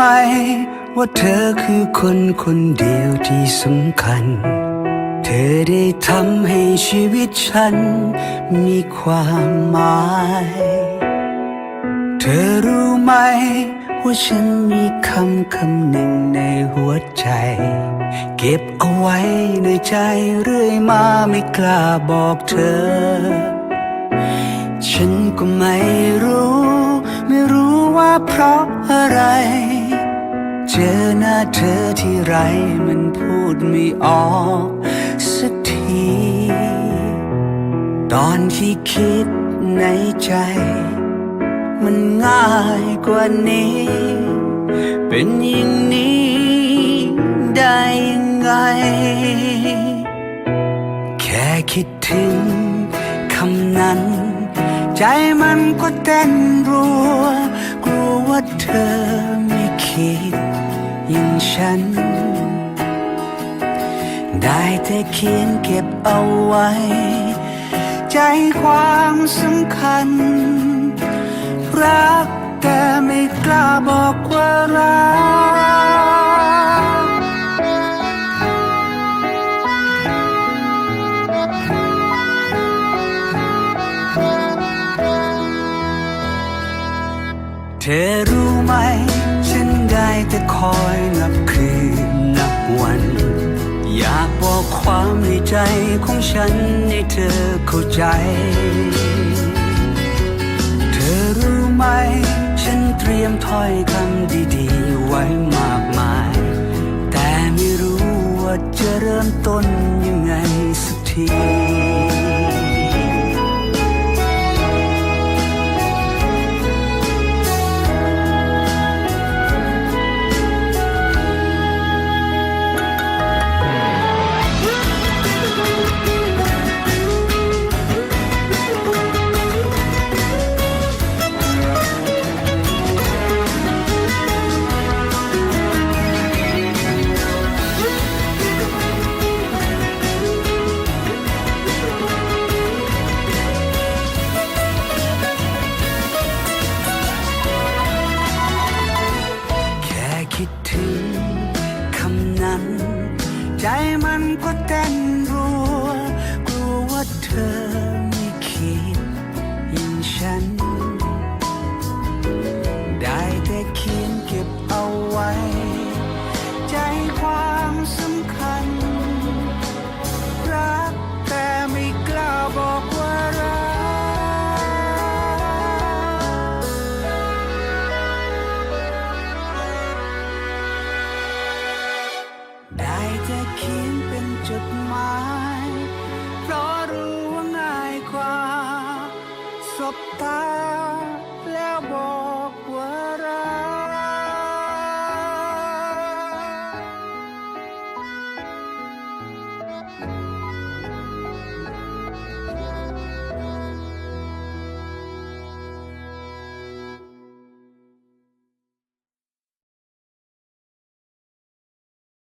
ว่าเธอคือคนคนเดียวที่สำคัญ เธอได้ทำให้ชีวิตฉัน มีความหมาย เธอรู้ไหม ว่าฉันมีคำคำหนึ่งในหัวใจ เก็บเอาไว้ในใจเรื่อยมาไม่กล้าบอกเธอ ฉันก็ไม่รู้ ไม่รู้ว่าเพราะอะไร เจอหน้าเธอที่ไรมันพูดไม่ออกสักที ตอนที่คิดในใจ มันง่ายกว่านี้ เป็นอย่างนี้ได้ยังไง แค่คิดถึงคำนั้น ใจมันก็เต้นรัว กลัวว่าเธอไม่คิด ฉัน ได้แต่เขียนเก็บเอาไว้ ใจความสำคัญ รักแต่ไม่กล้าบอกว่ารักเธอรู้ไหม แต่คอยนับคืนนับวัน อยากบอกความในใจของฉันให้เธอเข้าใจ เธอรู้ไหม ฉันเตรียมถ้อยคำดีๆ ไว้มากมาย แต่ไม่รู้ว่าจะเริ่มต้นยังไงสักที คิดถึงคำนั้น ใจมันก็เต้นรัว